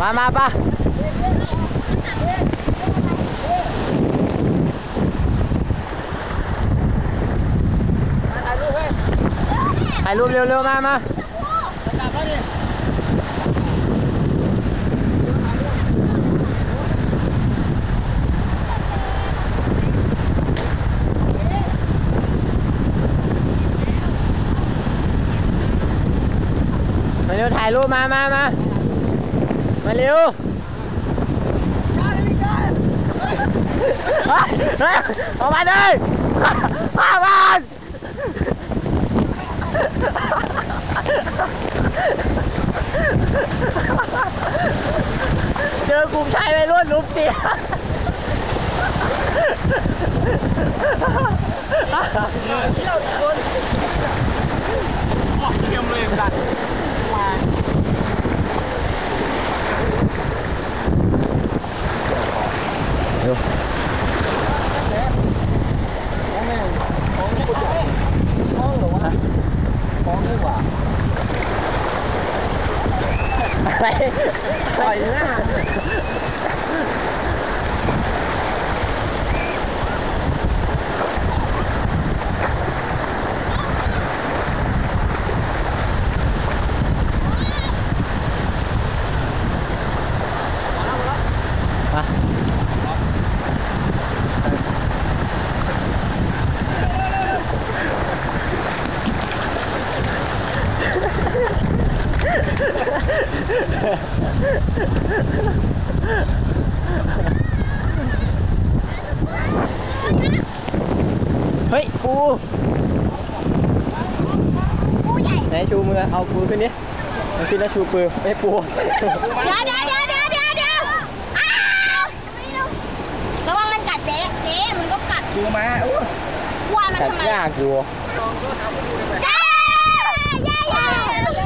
มามาปะถ่ายรูปเร็วๆมามามาเร็วถ่ายรูปมามามา มาเร็วออกมาเลยมาบ้านเจอกลุ่มชายวัยรุ่นลุมเตียเทียมเลยดัด อะไร ปล่อยหน้า มา เฮ้ยปูผู้ใหญ่ไหนชูมือเอาปูขึ้นดิมันขึ้นแล้วชูปืนไม่ปูเดี๋ยวเดี๋ยวเดี๋ยวเดี๋ยวเดี๋ยวเดี๋ยวอ้าวระวังมันกัดเจ๊เจ๊มันก็กัดดูมาอู้ว่ามันแต่ทำไมยากอยู่เจ๊เย่เย่เอาใส่เอา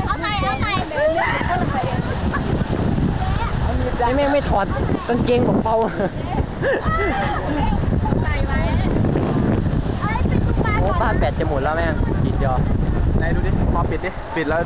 นี่แม่งไม่ถอดกางเกงของเปาใส่ไว้เอ้ยเป็นตุ๊กตาโอ้ก่อนบ้านแบตจะหมดแล้วแม่งกินเดียวไหนดูดิพอปิดดิ ปิดแล้ว